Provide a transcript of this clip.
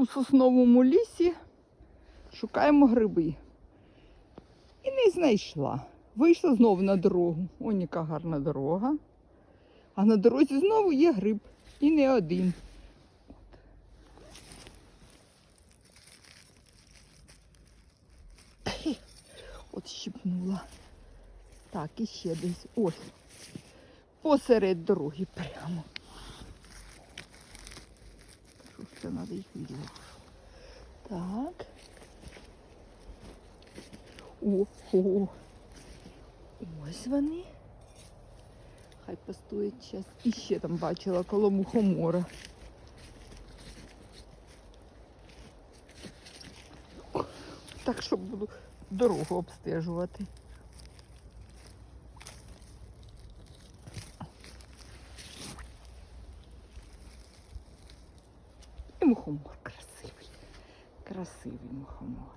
у сосновому лісі шукаємо гриби. І не знайшла. Вийшла знову на дорогу. О, яка гарна дорога. А на дорозі знову є гриб. І не один. От, щипнула. Так, і ще десь. Ось. Посеред дороги прямо. Це треба їх відловити? Так. О, о. Ось вони. Хай постоять час. І ще там бачила коло мухомора. Так, що буду дорогу обстежувати. І мухомор красивий. Красивий мухомор.